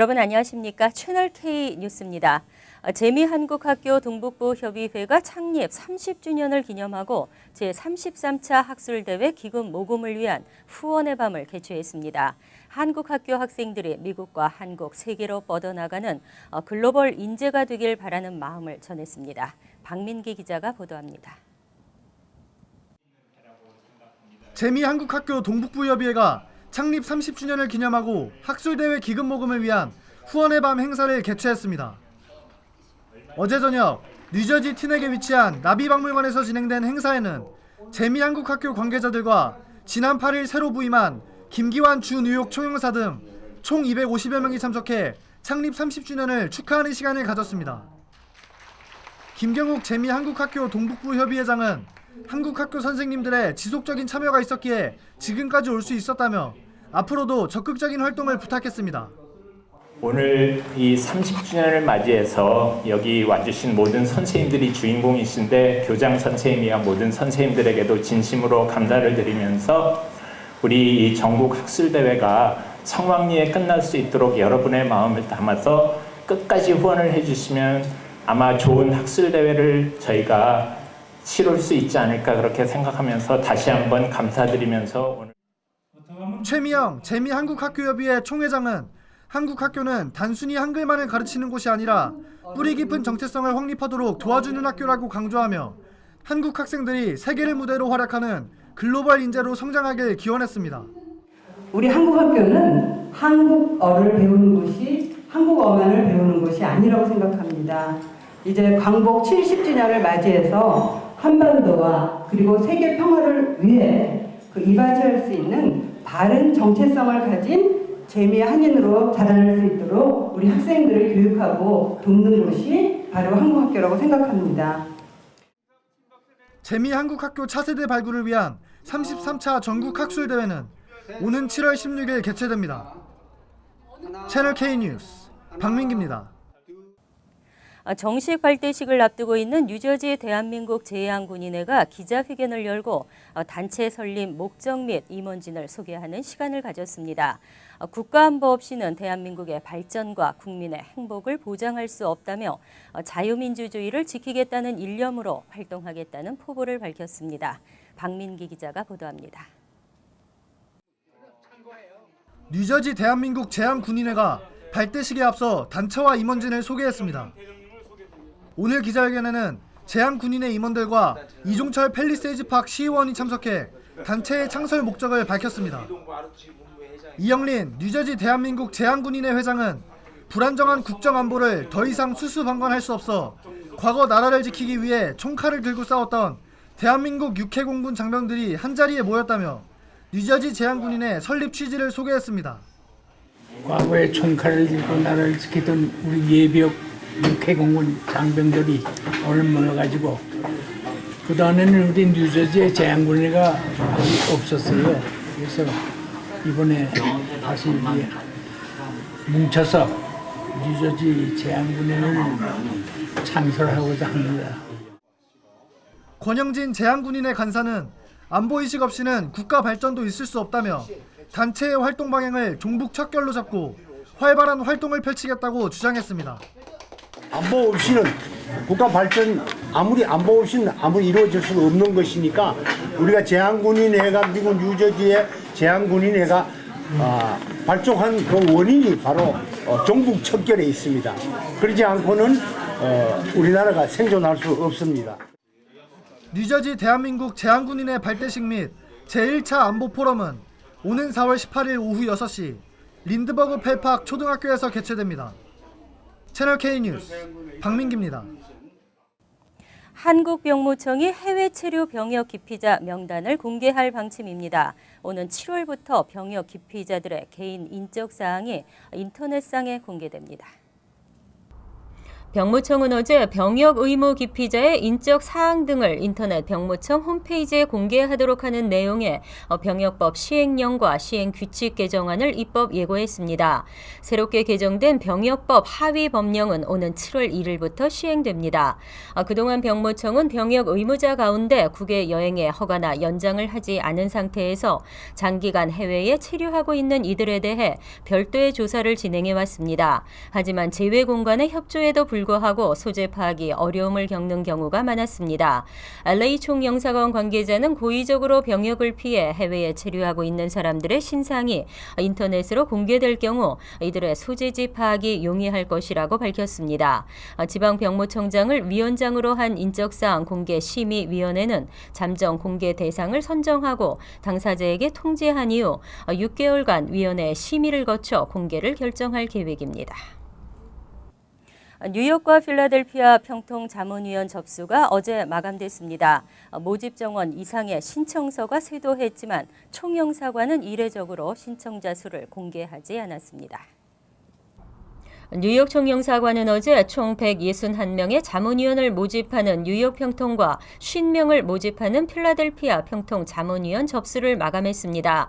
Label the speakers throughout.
Speaker 1: 여러분 안녕하십니까? 채널 K 뉴스입니다. 어, 재미한국학교 동북부협의회가 창립 30주년을 기념하고 제33차 학술대회 기금 모금을 위한 후원의 밤을 개최했습니다. 한국학교 학생들이 미국과 한국, 세계로 뻗어나가는 어, 글로벌 인재가 되길 바라는 마음을 전했습니다. 박민기 기자가 보도합니다.
Speaker 2: 재미한국학교 동북부협의회가 창립 30주년을 기념하고 학술대회 기금 모금을 위한 후원의 밤 행사를 개최했습니다. 어제 저녁 뉴저지 티넥에 위치한 나비박물관에서 진행된 행사에는 재미한국학교 관계자들과 지난 8일 새로 부임한 김기환 주 뉴욕 총영사 등 총 250여 명이 참석해 창립 30주년을 축하하는 시간을 가졌습니다. 김경욱 재미한국학교 동북부 협의회장은 한국학교 선생님들의 지속적인 참여가 있었기에 지금까지 올 수 있었다며 앞으로도 적극적인 활동을 부탁했습니다.
Speaker 3: 오늘 이 30주년을 맞이해서 여기 와주신 모든 선생님들이 주인공이신데 교장 선생님이야 모든 선생님들에게도 진심으로 감사를 드리면서 우리 이 전국 학술대회가 성황리에 끝날 수 있도록 여러분의 마음을 담아서 끝까지 후원을 해주시면 아마 좋은 학술대회를 저희가 치룰 수 있지 않을까 그렇게 생각하면서 다시 한번 감사드리면서 오늘
Speaker 2: 최미영 재미한국학교협의회 총회장은 한국학교는 단순히 한글만을 가르치는 곳이 아니라 뿌리 깊은 정체성을 확립하도록 도와주는 학교라고 강조하며 한국 학생들이 세계를 무대로 활약하는 글로벌 인재로 성장하길 기원했습니다.
Speaker 4: 우리 한국 학교는 한국어를 배우는 곳이 한국어만을 배우는 곳이 아니라고 생각합니다. 이제 광복 70주년을 맞이해서 한반도와 그리고 세계 평화를 위해 그 이바지할 수 있는 바른 정체성을 가진 재미 한인으로 자라날 수 있도록 우리 학생들을 교육하고 돕는 곳이 바로 한국 학교라고 생각합니다.
Speaker 2: 재미 한국학교 차세대 발굴을 위한 33차 전국 학술대회는 오는 7월 16일 개최됩니다. 채널 K 뉴스 박민기입니다.
Speaker 1: 어, 정식 발대식을 앞두고 있는 뉴저지 대한민국 제해항군인회가 기자회견을 열고 어, 단체 설립 목적 및 임원진을 소개하는 시간을 가졌습니다. 어, 국가안보 없이는 대한민국의 발전과 국민의 행복을 보장할 수 없다며 어, 자유민주주의를 지키겠다는 일념으로 활동하겠다는 포부를 밝혔습니다. 박민기 기자가 보도합니다.
Speaker 2: 뉴저지 대한민국 제한군인회가 발대식에 앞서 단체와 임원진을 소개했습니다. 오늘 기자회견에는 제한군인회 임원들과 이종철 팰리세이즈 팍 시의원이 참석해 단체의 창설 목적을 밝혔습니다. 이영린 뉴저지 대한민국 제한군인회 회장은 불안정한 국정 안보를 더 이상 수수방관할 수 없어 과거 나라를 지키기 위해 총칼을 들고 싸웠던 대한민국 육해공군 장병들이 한자리에 모였다며 뉴저지 제한군인회 설립 취지를 소개했습니다.
Speaker 5: 과거에 총칼을 들고 나라를 지키던 우리 예비역 육해공군 장병들이 오늘 모여가지고 그 다음에는 우리 뉴저지에 아직 없었어요. 그래서 이번에 다시 뭉쳐서 뉴저지 제한군회를 창설하고자 합니다.
Speaker 2: 권영진 제한군인의 간사는 안보의식 없이는 국가 발전도 있을 수 없다며 단체의 활동 방향을 종북 척결로 잡고 활발한 활동을 펼치겠다고 주장했습니다.
Speaker 6: 안보 없이는 국가 발전 아무리 안보 없이는 아무리 이루어질 수 없는 것이니까 우리가 제한군인회가 미국 뉴저지의 제한군인회가 아, 발족한 그 원인이 바로 어, 종북 척결에 있습니다. 그러지 않고는 어, 우리나라가 생존할 수 없습니다.
Speaker 2: 뉴저지 대한민국 제한군인의 발대식 및 제1차 안보 포럼은 오는 4월 18일 오후 6시 린드버그 펠팍 초등학교에서 개최됩니다. 채널 K 뉴스 박민기입니다.
Speaker 1: 한국병무청이 해외 체류 병역 기피자 명단을 공개할 방침입니다. 오는 7월부터 병역 기피자들의 개인 인적 사항이 인터넷상에 공개됩니다. 병무청은 어제 병역 의무 기피자의 인적 사항 등을 인터넷 병무청 홈페이지에 공개하도록 하는 내용의 어, 병역법 시행령과 시행 규칙 개정안을 입법 예고했습니다. 새롭게 개정된 병역법 하위 법령은 오는 7월 1일부터 시행됩니다. 아, 그동안 병무청은 병역 의무자 가운데 국외 여행에 허가나 연장을 하지 않은 상태에서 장기간 해외에 체류하고 있는 이들에 대해 별도의 조사를 진행해 왔습니다. 하지만 제외 공간의 협조에도 불구하고 소재 파악이 어려움을 겪는 경우가 많았습니다. LA 총영사관 관계자는 고의적으로 병역을 피해 해외에 체류하고 있는 사람들의 신상이 인터넷으로 공개될 경우 이들의 소재지 파악이 용이할 것이라고 밝혔습니다. 지방병무청장을 위원장으로 한 인적사항 공개 심의위원회는 잠정 공개 대상을 선정하고 당사자에게 통지한 이후 6개월간 위원회 심의를 거쳐 공개를 결정할 계획입니다. 뉴욕과 필라델피아 평통 자문위원 접수가 어제 마감됐습니다. 모집 정원 이상의 신청서가 쇄도했지만 총영사관은 이례적으로 신청자 수를 공개하지 않았습니다. 뉴욕 총영사관은 어제 총 161명의 자문위원을 모집하는 뉴욕 평통과 50명을 모집하는 필라델피아 평통 자문위원 접수를 마감했습니다.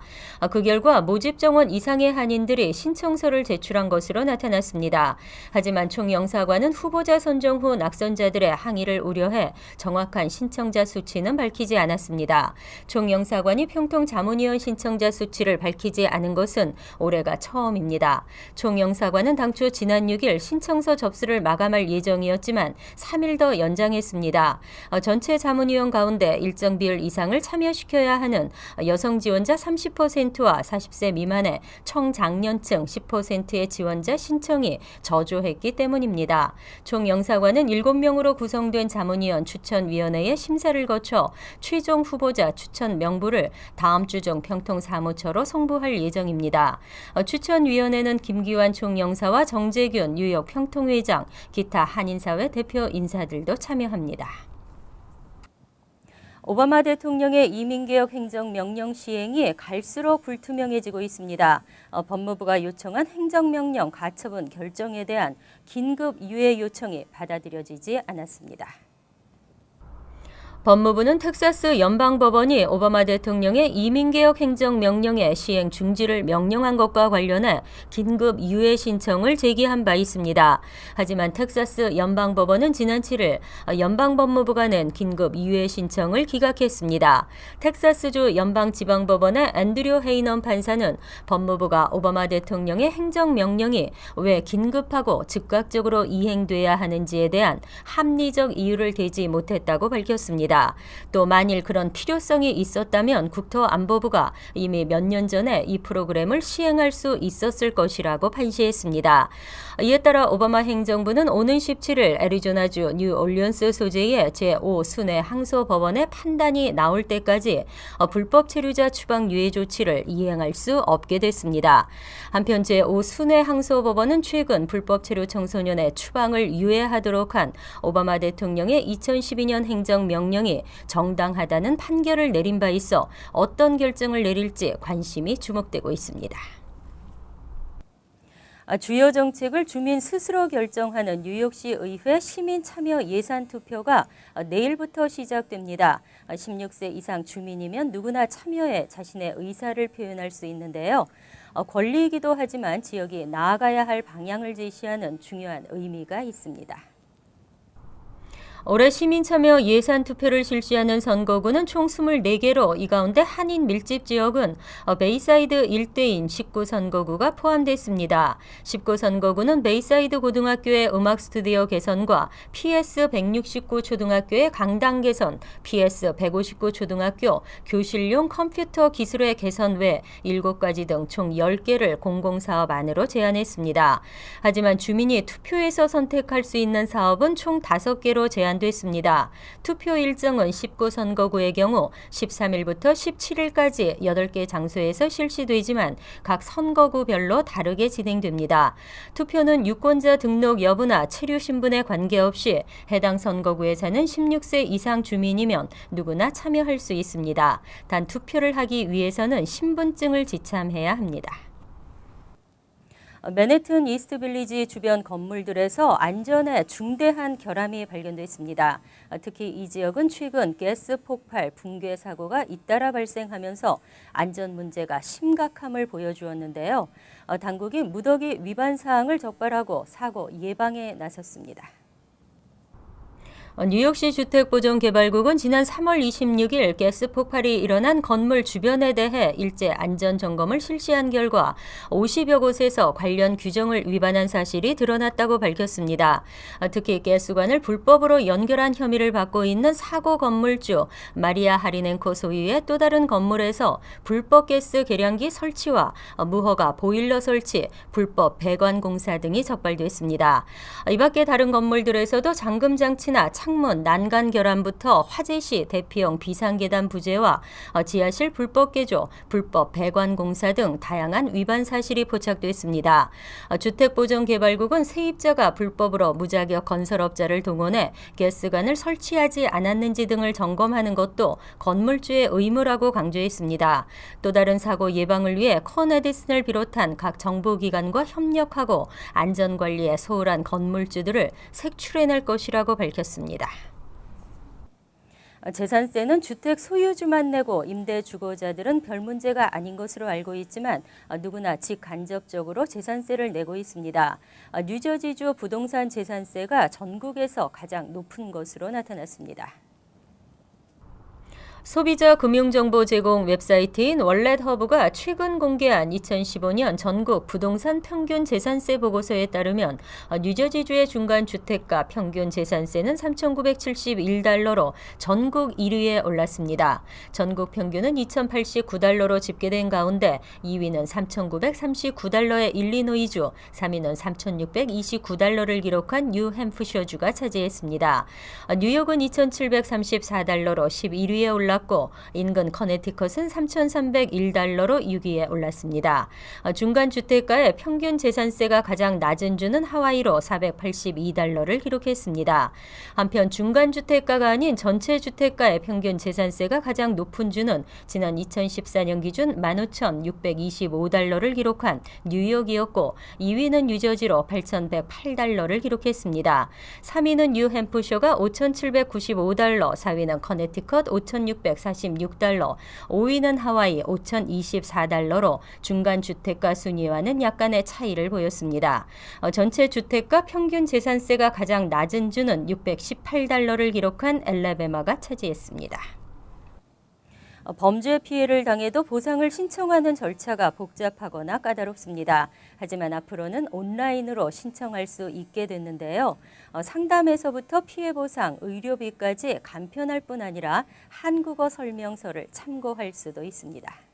Speaker 1: 그 결과 모집 정원 이상의 한인들이 신청서를 제출한 것으로 나타났습니다. 하지만 총영사관은 후보자 선정 후 낙선자들의 항의를 우려해 정확한 신청자 수치는 밝히지 않았습니다. 총영사관이 평통 자문위원 신청자 수치를 밝히지 않은 것은 올해가 처음입니다. 총영사관은 당초 지난 6일 신청서 접수를 마감할 예정이었지만 3일 더 연장했습니다. 어, 전체 자문위원 가운데 일정 비율 이상을 참여시켜야 하는 여성 지원자 30%와 40세 미만의 청장년층 10%의 지원자 신청이 저조했기 때문입니다. 총 영사관은 7명으로 구성된 자문위원 추천위원회의 심사를 거쳐 최종 후보자 추천 명부를 다음 주중 평통 사무처로 송부할 예정입니다. 어, 추천위원회는 김기환 총영사와 정재 균 뉴욕 평통회장, 기타 한인사회 대표 인사들도 참여합니다. 오바마 대통령의 이민개혁 행정 명령 시행이 갈수록 불투명해지고 있습니다. 어, 법무부가 요청한 행정명령 가처분 결정에 대한 긴급 유예 요청이 받아들여지지 않았습니다. 법무부는 텍사스 연방법원이 오바마 대통령의 이민개혁 행정명령의 시행 중지를 명령한 것과 관련해 긴급 유예 신청을 제기한 바 있습니다. 하지만 텍사스 연방법원은 지난 7일 연방법무부가 낸 긴급 유예 신청을 기각했습니다. 텍사스주 연방지방법원의 앤드류 헤이넌 판사는 법무부가 오바마 대통령의 행정명령이 왜 긴급하고 즉각적으로 이행돼야 하는지에 대한 합리적 이유를 대지 못했다고 밝혔습니다. 또 만일 그런 필요성이 있었다면 국토안보부가 이미 몇 년 전에 이 프로그램을 시행할 수 있었을 것이라고 판시했습니다. 이에 따라 오바마 행정부는 오는 17일 애리조나주 뉴올리언스 소재의 제5순회 항소법원의 판단이 나올 때까지 불법 체류자 추방 유예 조치를 이행할 수 없게 됐습니다. 한편 제5순회 항소법원은 최근 불법 체류 청소년의 추방을 유예하도록 한 오바마 대통령의 2012년 행정명령 이 정당하다는 판결을 내린 바 있어 어떤 결정을 내릴지 관심이 주목되고 있습니다. 아, 주요 정책을 주민 스스로 결정하는 뉴욕시 의회 시민 참여 예산 투표가 아, 내일부터 시작됩니다. 16세 이상 주민이면 누구나 참여해 자신의 의사를 표현할 수 있는데요. 어, 권리이기도 하지만 지역이 나아가야 할 방향을 제시하는 중요한 의미가 있습니다. 올해 시민참여 예산 투표를 실시하는 선거구는 총 24개로 이 가운데 한인 밀집 지역은 어, 베이사이드 일대인 19선거구가 포함됐습니다. 19선거구는 베이사이드 고등학교의 음악 스튜디오 개선과 PS 169 초등학교의 강당 개선, PS 159 초등학교 교실용 컴퓨터 기술의 개선 외 7가지 등 총 10개를 공공사업 안으로 제안했습니다. 하지만 주민이 투표에서 선택할 수 있는 사업은 총 5개로 제한 제한됐습니다. 투표 일정은 19선거구의 경우 13일부터 17일까지 8개 장소에서 실시되지만 각 선거구별로 다르게 진행됩니다. 투표는 유권자 등록 여부나 체류 신분에 관계없이 해당 선거구에 사는 16세 이상 주민이면 누구나 참여할 수 있습니다. 단 투표를 하기 위해서는 신분증을 지참해야 합니다. 맨해튼 이스트 빌리지 주변 건물들에서 안전에 중대한 결함이 발견됐습니다. 특히 이 지역은 최근 가스 폭발 붕괴 사고가 잇따라 발생하면서 안전 문제가 심각함을 보여주었는데요. 어, 당국이 무더기 위반 사항을 적발하고 사고 예방에 나섰습니다. 어, 뉴욕시 주택보전개발국은 지난 3월 26일 가스 폭발이 일어난 건물 주변에 대해 일제 안전 점검을 실시한 결과 50여 곳에서 관련 규정을 위반한 사실이 드러났다고 밝혔습니다. 어, 특히 가스관을 불법으로 연결한 혐의를 받고 있는 사고 건물주 마리아 하리넨코 소유의 또 다른 건물에서 불법 가스 계량기 설치와 어, 무허가 보일러 설치, 불법 배관 공사 등이 적발됐습니다. 이 밖에 다른 건물들에서도 잠금 장치나 창문, 난간 결함부터 화재 시 대피용 비상계단 부재와 어, 지하실 불법 개조, 불법 배관 공사 등 다양한 위반 사실이 포착됐습니다. 어, 주택보전개발국은 세입자가 불법으로 무자격 건설업자를 동원해 가스관을 설치하지 않았는지 등을 점검하는 것도 건물주의 의무라고 강조했습니다. 또 다른 사고 예방을 위해 커네디슨을 비롯한 각 정부기관과 협력하고 안전관리에 소홀한 건물주들을 색출해낼 것이라고 밝혔 습니다. 재산세는 주택 소유주만 내고 임대 주거자들은 별 문제가 아닌 것으로 알고 있지만 누구나 직간접적으로 재산세를 내고 있습니다. 뉴저지주 부동산 재산세가 전국에서 가장 높은 것으로 나타났습니다. 소비자 금융정보 제공 웹사이트인 월렛허브가 최근 공개한 2015년 전국 부동산 평균 재산세 보고서에 따르면 뉴저지주의 중간 주택가 평균 재산세는 3,971달러로 전국 1위에 올랐습니다. 전국 평균은 2,089달러로 집계된 가운데 2위는 3,939달러의 일리노이주, 3위는 3,629달러를 기록한 뉴햄프셔주가 차지했습니다. 뉴욕은 2,734달러로 11위에 올라 올랐고 인근 커네티컷은 3,301달러로 6위에 올랐습니다. 어, 중간 주택가의 평균 재산세가 가장 낮은 주는 하와이로 482달러를 기록했습니다. 한편 중간 주택가가 아닌 전체 주택가의 평균 재산세가 가장 높은 주는 지난 2014년 기준 15,625달러를 기록한 뉴욕이었고 2위는 뉴저지로 8,108달러를 기록했습니다. 3위는 뉴햄프셔가 5,795달러, 4위는 커네티컷 5,600 646달러, 5위는 하와이 5,024달러로 중간 주택가 순위와는 약간의 차이를 보였습니다. 어, 전체 주택가 평균 재산세가 가장 낮은 주는 618달러를 기록한 엘라베마가 차지했습니다. 어, 범죄 피해를 당해도 보상을 신청하는 절차가 복잡하거나 까다롭습니다. 하지만 앞으로는 온라인으로 신청할 수 있게 됐는데요. 어, 상담에서부터 피해 보상, 의료비까지 간편할 뿐 아니라 한국어 설명서를 참고할 수도 있습니다.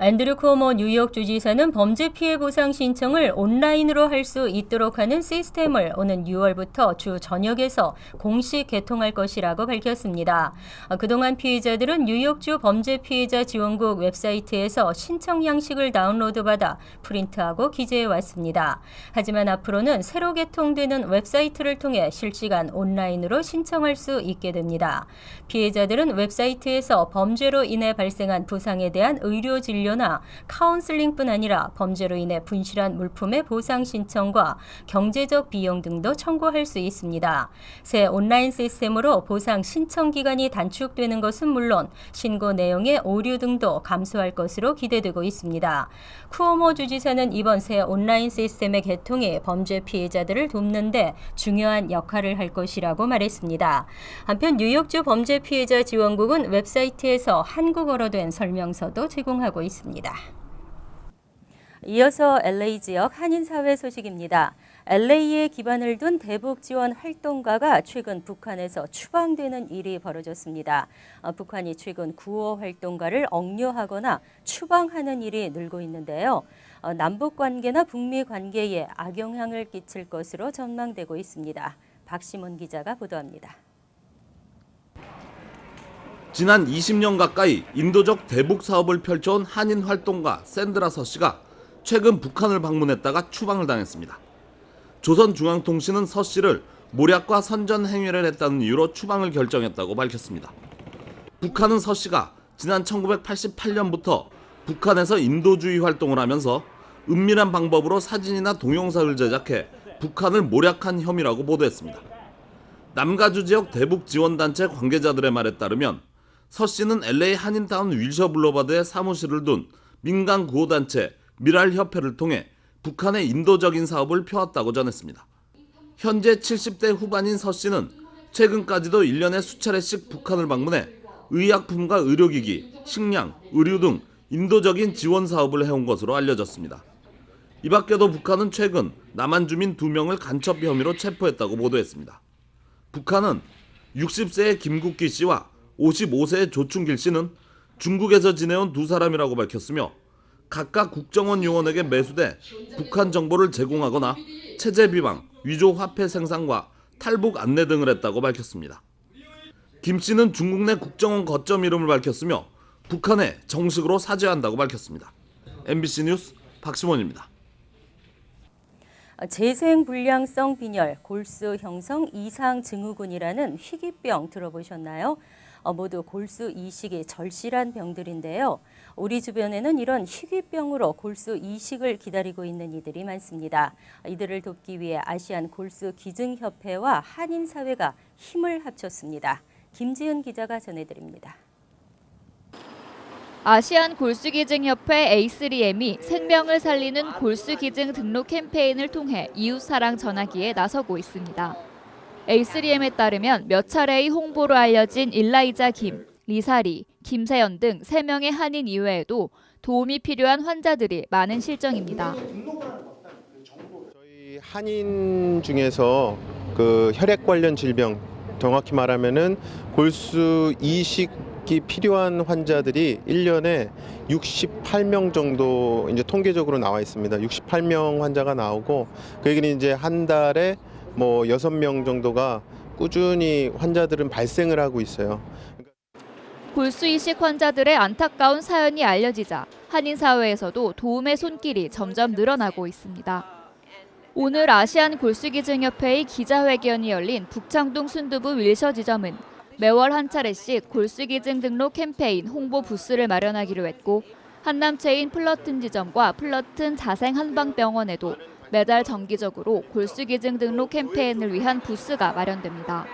Speaker 1: 앤드류 코모 뉴욕 주지사는 범죄 피해 보상 신청을 온라인으로 할 수 있도록 하는 시스템을 오는 6월부터 주 전역에서 공식 개통할 것이라고 밝혔습니다. 어, 그동안 피해자들은 뉴욕주 범죄 피해자 지원국 웹사이트에서 신청 양식을 다운로드 받아 프린트하고 기재해 왔습니다. 하지만 앞으로는 새로 개통되는 웹사이트를 통해 실시간 온라인으로 신청할 수 있게 됩니다. 피해자들은 웹사이트에서 범죄로 인해 발생한 부상에 대한 의료 진료 나 카운슬링뿐 아니라 범죄로 인해 분실한 물품의 보상 신청과 경제적 비용 등도 청구할 수 있습니다. 새 온라인 시스템으로 보상 신청 기간이 단축되는 것은 물론 신고 내용의 오류 등도 감소할 것으로 기대되고 있습니다. 쿠오모 주지사는 이번 새 온라인 시스템의 개통이 범죄 피해자들을 돕는데 중요한 역할을 할 것이라고 말했습니다. 한편 뉴욕주 범죄 피해자 지원국은 웹사이트에서 한국어로 된 설명서도 제공하고 있습니다. 이어서 LA 지역 한인 사회 소식입니다. LA에 기반을 둔 대북 지원 활동가가 최근 북한에서 추방되는 일이 벌어졌습니다. 어, 북한이 최근 구호 활동가를 억류하거나 추방하는 일이 늘고 있는데요. 어, 남북 관계나 북미 관계에 악영향을 끼칠 것으로 전망되고 있습니다. 박시문 기자가 보도합니다.
Speaker 7: 지난 20년 가까이 인도적 대북 사업을 펼쳐온 한인 활동가 샌드라 서 씨가 최근 북한을 방문했다가 추방을 당했습니다. 조선중앙통신은 서 씨를 모략과 선전 행위를 했다는 이유로 추방을 결정했다고 밝혔습니다. 북한은 서 씨가 지난 1988년부터 북한에서 인도주의 활동을 하면서 은밀한 방법으로 사진이나 동영상을 제작해 북한을 모략한 혐의라고 보도했습니다. 남가주 지역 대북 지원단체 관계자들의 말에 따르면 서 씨는 LA 한인타운 윌셔 블러바드에 사무실을 둔 민간 구호단체 미랄협회를 통해 북한의 인도적인 사업을 펴왔다고 전했습니다. 현재 70대 후반인 서 씨는 최근까지도 1년에 수차례씩 북한을 방문해 의약품과 의료기기, 식량, 의류 등 인도적인 지원 사업을 해온 것으로 알려졌습니다. 이 밖에도 북한은 최근 남한 주민 2명을 간첩 혐의로 체포했다고 보도했습니다. 북한은 60세의 김국기 씨와 55세의 조충길 씨는 중국에서 지내온 두 사람이라고 밝혔으며 각각 국정원 요원에게 매수돼 북한 정보를 제공하거나 체제 비방, 위조 화폐 생산과 탈북 안내 등을 했다고 밝혔습니다. 김 씨는 중국 내 국정원 거점 이름을 밝혔으며 북한에 정식으로 사죄한다고 밝혔습니다. MBC 뉴스 박시원입니다.
Speaker 1: 재생 불량성 빈혈, 골수 형성 이상 증후군이라는 희귀병 들어보셨나요? 어, 모두 골수 이식이 절실한 병들인데요. 우리 주변에는 이런 희귀병으로 골수 이식을 기다리고 있는 이들이 많습니다. 이들을 돕기 위해 아시안 골수 기증협회와 한인사회가 힘을 합쳤습니다. 김지은 기자가 전해드립니다.
Speaker 8: 아시안 골수기증협회 A3M이 생명을 살리는 골수기증 등록 캠페인을 통해 이웃사랑 전하기에 나서고 있습니다. A3M에 따르면 몇 차례의 홍보로 알려진 일라이자 김, 리사리, 김세연 등 3명의 한인 이외에도 도움이 필요한 환자들이 많은 실정입니다.
Speaker 9: 저희 한인 중에서 그 혈액 관련 질병 정확히 말하면은 골수 이식 이 필요한 환자들이 1년에 68명 정도 이제 통계적으로 나와 있습니다. 68명 환자가 나오고 그 얘기는 이제 한 달에 뭐 6명 정도가 꾸준히 환자들은 발생을 하고 있어요.
Speaker 8: 골수 이식 환자들의 안타까운 사연이 알려지자 한인 사회에서도 도움의 손길이 점점 늘어나고 있습니다. 오늘 아시안 골수기증협회의 기자회견이 열린 북창동 순두부 윌셔 지점은 매월 한 차례씩 골수기증 등록 캠페인 홍보 부스를 마련하기로 했고 한남체인 플러튼 지점과 플러튼 자생 한방병원에도 매달 정기적으로 골수기증 등록 캠페인을 위한 부스가 마련됩니다.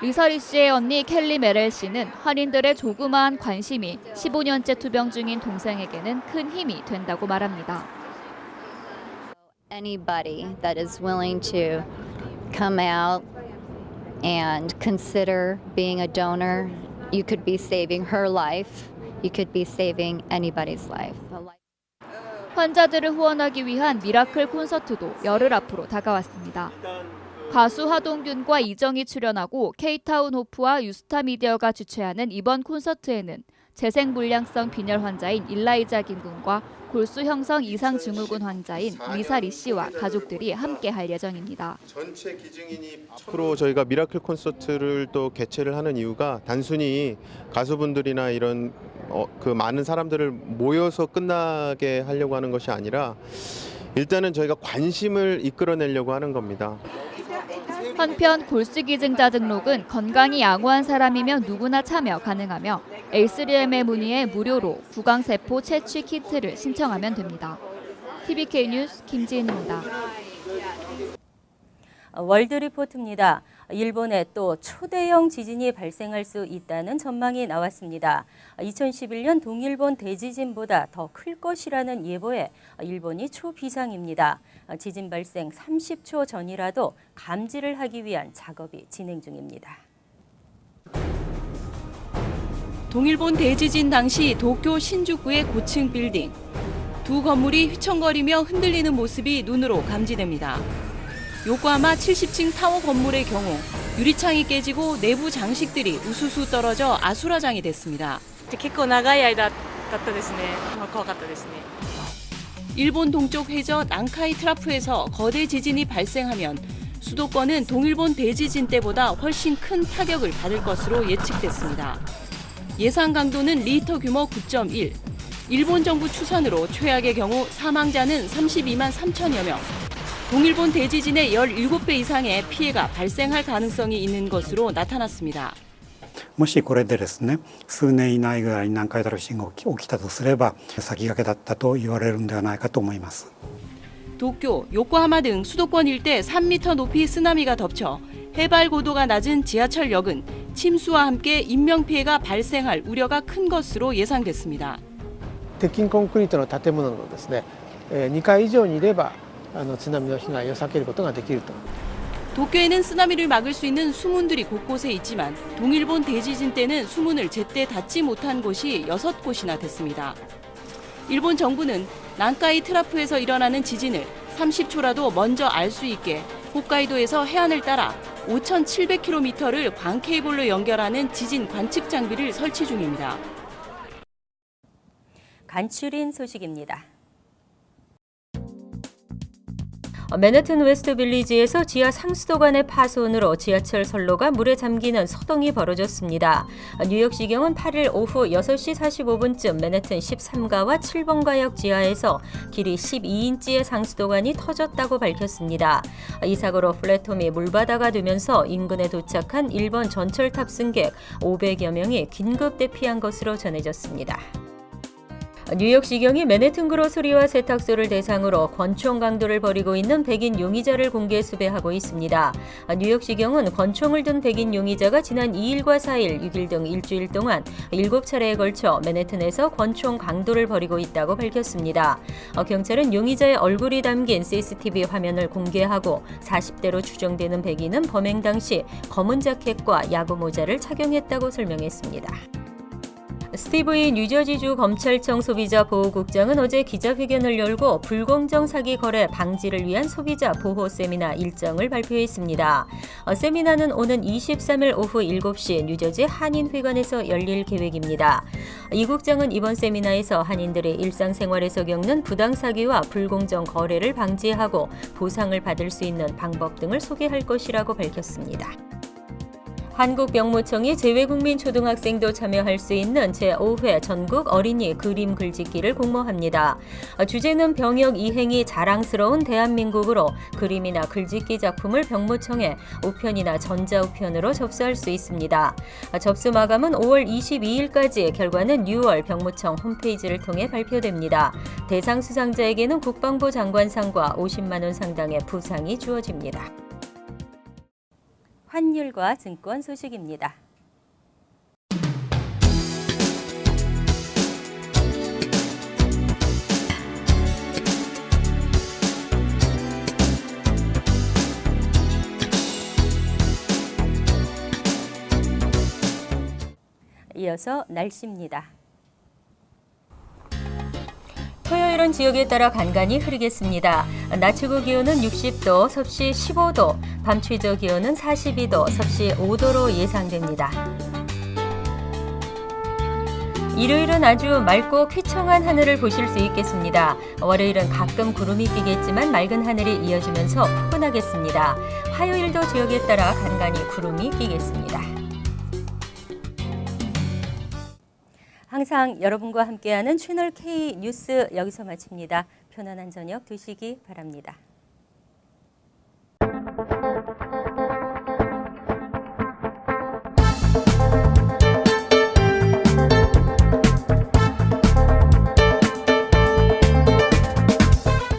Speaker 8: 리서리 씨의 언니 켈리 메렐 씨는 환인들의 조그마한 관심이 15년째 투병 중인 동생에게는 큰 힘이 된다고 말합니다.
Speaker 10: anybody that is willing to come out and consider being a donor, you could be saving her life. You could be saving anybody's life.
Speaker 8: 환자들을 후원하기 위한 미라클 콘서트도 열흘 앞으로 다가왔습니다. 가수 하동균과 이정이 출연하고 케이타운 호프와 유스타 미디어가 주최하는 이번 콘서트에는 재생 불량성 빈혈 환자인 일라이자 김 군과 골수 형성 이상 증후군 환자인 리사리 씨와 가족들이 함께 할 예정입니다.
Speaker 9: 전체 기증인이 앞으로 저희가 미라클 콘서트를 또 개최를 하는 이유가 단순히 가수분들이나 이런 어, 그 많은 사람들을 모여서 끝나게 하려고 하는 것이 아니라 일단은 저희가 관심을 이끌어내려고 하는 겁니다.
Speaker 8: 한편 골수기증자 등록은 건강이 양호한 사람이면 누구나 참여 가능하며 A3M의 문의에 무료로 구강세포 채취 키트를 신청하면 됩니다. TBK 뉴스 김지은입니다.
Speaker 1: 월드 리포트입니다. 일본에 또 초대형 지진이 발생할 수 있다는 전망이 나왔습니다. 2011년 동일본 대지진보다 더 클 것이라는 예보에 일본이 초비상입니다. 지진 발생 30초 전이라도 감지를 하기 위한 작업이 진행 중입니다.
Speaker 11: 동일본 대지진 당시 도쿄 신주쿠의 고층 빌딩. 두 건물이 휘청거리며 흔들리는 모습이 눈으로 감지됩니다. 요코하마 70층 타워 건물의 경우 유리창이 깨지고 내부 장식들이 우수수 떨어져 아수라장이 됐습니다.
Speaker 12: 結構長い間だったですね。まあ怖かったですね。
Speaker 11: 일본 동쪽 해저 난카이 트라프에서 거대 지진이 발생하면 수도권은 동일본 대지진 때보다 훨씬 큰 타격을 받을 것으로 예측됐습니다. 예상 강도는 리터 규모 9.1. 일본 정부 추산으로 최악의 경우 사망자는 32만 3천여 명. 동일본 대지진의 17배 이상의 피해가 발생할 가능성이 있는 것으로 나타났습니다.
Speaker 13: もしこれでですね数年以内ぐらいに南海トラフ地震が起き起きたとすれば先駆けだったと言われるんではないかと思います。
Speaker 11: 도쿄, 요코하마 등 수도권 일대 3m 높이 쓰나미가 덮쳐 해발 고도가 낮은 지하철역은 침수와 함께 인명 피해가 발생할 우려가 큰 것으로 예상됐습니다.
Speaker 14: 鉄筋コンクリートの建物のですねえー2階以上にいれば あの津波の被害を避けることができると
Speaker 11: 도쿄에는 쓰나미를 막을 수 있는 수문들이 곳곳에 있지만 동일본 대지진 때는 수문을 제때 닫지 못한 곳이 6곳이나 됐습니다. 일본 정부는 난카이 트라프에서 일어나는 지진을 30초라도 먼저 알 수 있게 홋카이도에서 해안을 따라 5,700km를 광케이블로 연결하는 지진 관측 장비를 설치 중입니다.
Speaker 1: 간추린 소식입니다. 맨해튼 웨스트 빌리지에서 지하 상수도관의 파손으로 지하철 선로가 물에 잠기는 소동이 벌어졌습니다. 어, 뉴욕시경은 8일 오후 6시 45분쯤 맨해튼 13가와 7번가역 지하에서 길이 12인치의 상수도관이 터졌다고 밝혔습니다. 어, 이 사고로 플랫폼이 물바다가 되면서 인근에 도착한 일본 전철 탑승객 500여 명이 긴급 대피한 것으로 전해졌습니다. 뉴욕시경이 맨해튼 그로서리와 세탁소를 대상으로 권총 강도를 벌이고 있는 백인 용의자를 공개 수배하고 있습니다. 뉴욕시경은 권총을 든 백인 용의자가 지난 2일과 4일, 6일 등 일주일 동안 7차례에 걸쳐 맨해튼에서 권총 강도를 벌이고 있다고 밝혔습니다. 어, 경찰은 용의자의 얼굴이 담긴 CCTV 화면을 공개하고 40대로 추정되는 백인은 범행 당시 검은 자켓과 야구 모자를 착용했다고 설명했습니다. 스티브이 뉴저지주 검찰청 소비자 보호국장은 어제 기자회견을 열고 불공정 사기 거래 방지를 위한 소비자 보호 세미나 일정을 발표했습니다. 어, 세미나는 오는 23일 오후 7시 뉴저지 한인회관에서 열릴 계획입니다. 이 국장은 이번 세미나에서 한인들의 일상생활에서 겪는 부당 사기와 불공정 거래를 방지하고 보상을 받을 수 있는 방법 등을 소개할 것이라고 밝혔습니다. 한국병무청이 재외국민 초등학생도 참여할 수 있는 제5회 전국 어린이 그림 글짓기를 공모합니다. 어, 주제는 병역 이행이 자랑스러운 대한민국으로 그림이나 글짓기 작품을 병무청에 우편이나 전자우편으로 접수할 수 있습니다. 어, 접수 마감은 5월 22일까지 결과는 6월 병무청 홈페이지를 통해 발표됩니다. 대상 수상자에게는 국방부 장관상과 50만 원 상당의 부상이 주어집니다. 환율과 증권 소식입니다. 이어서 날씨입니다. 토요일은 지역에 따라 간간히 흐리겠습니다. 낮 최고 기온은 60도, 섭씨 15도, 밤 최저 기온은 42도, 섭씨 5도로 예상됩니다. 일요일은 아주 맑고 쾌청한 하늘을 보실 수 있겠습니다. 월요일은 가끔 구름이 끼겠지만 맑은 하늘이 이어지면서 포근하겠습니다. 화요일도 지역에 따라 간간히 구름이 끼겠습니다. 항상 여러분과 함께하는 채널 K 뉴스 여기서 마칩니다. 편안한 저녁 되시기 바랍니다.